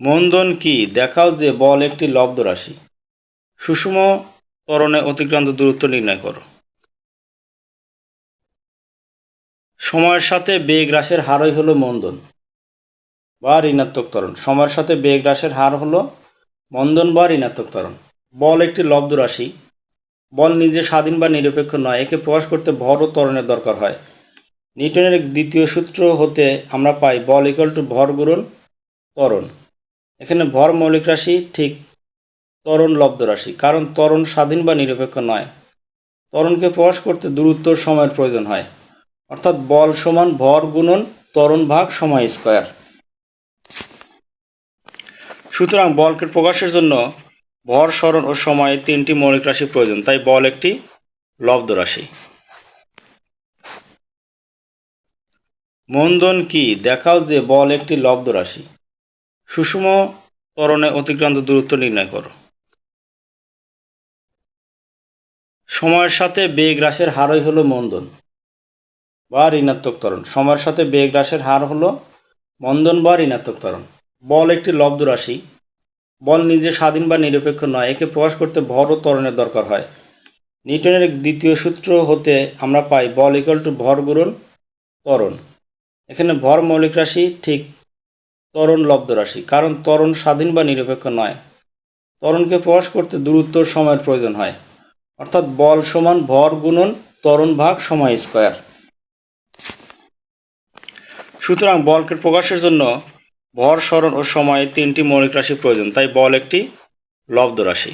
মন্দন কি? দেখাও যে বল একটি লব্ধ রাশি। সুষম ত্বরণে অতিক্রান্ত দূরত্ব নির্ণয় করো। সময়ের সাথে বেগ হ্রাসের হারই হলো মন্দন বা ঋণাত্মক ত্বরণ। সময়ের সাথে বেগ হ্রাসের হার হলো মন্দন বা ঋণাত্মক ত্বরণ। বল একটি লব্ধ রাশি। বল নিজে স্বাধীন বা নিরপেক্ষ নয়, একে প্রকাশ করতে ভর ও ত্বরণের দরকার হয়। নিউটনের দ্বিতীয় সূত্র হতে আমরা পাই বল ইকুয়াল টু ভর গুণন ত্বরণ। এখানে ভর মৌলিক রাশি ঠিক ত্বরণ লব্ধ রাশি, কারণ ত্বরণ স্বাধীন বা নিরপেক্ষ নয়। ত্বরণকে প্রকাশ করতে দূরত্ব সময়ের প্রয়োজন হয়। অর্থাৎ বল সমান ভর গুণন ত্বরণ ভাগ সময় স্কোয়ার। সুতরাং বলকে প্রকাশের জন্য ভর, স্মরণ ও সময় তিনটি মৌলিক রাশি প্রয়োজন, তাই বল একটি লব্ধ রাশি। মন্দন কি? দেখাও যে বল একটি লব্ধ রাশি। সুষম ত্বরণে অতিক্রান্ত দূরত্ব নির্ণয় করো। সময়ের সাথে বেগ হ্রাসের হারই হলো মন্দন বা ঋণাত্মক ত্বরণ। সময়ের সাথে বেগ হ্রাসের হার হলো মন্দন বা ঋণাত্মক ত্বরণ। বল একটি লব্ধ রাশি। বল নিজে স্বাধীন বা নিরপেক্ষ নয়, একে প্রকাশ করতে ভর ও ত্বরণের দরকার হয়। নিউটনের দ্বিতীয় সূত্র হতে আমরা পাই বল ইকুয়াল টু ভর গুণন ত্বরণ। এখানে ভর মৌলিক রাশি ঠিক ত্বরণ লব্ধ রাশি। কারণ ত্বরণ স্বাধীন বা নিরপেক্ষ নয়। ত্বরণকে প্রকাশ করতে দূরত্ব সময়ের প্রয়োজন হয়। অর্থাৎ বল সমান ভর গুণন ত্বরণ ভাগ সময় স্কোয়ার। সুতরাং বলকে প্রকাশের জন্য ভর, স্মরণ ও সময়ে তিনটি মৌলিক রাশি প্রয়োজন। তাই বল একটি লব্ধ রাশি।